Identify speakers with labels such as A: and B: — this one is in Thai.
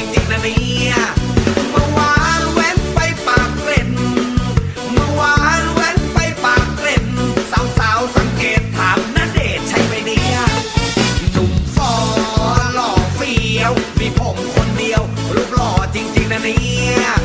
A: จริงๆนะเนี่ยเมื่อวานแว้นไปปากเกร็ดเมื่อวานแว้นไปปากเกร็ดสาวๆสังเกตถามนาเดชน์ใช่ไหมเนี่ยหนุ่มฟอหล่อเฟี้ยว มีผมคนเดียวรูปหล่อจริงๆนะเนี่ย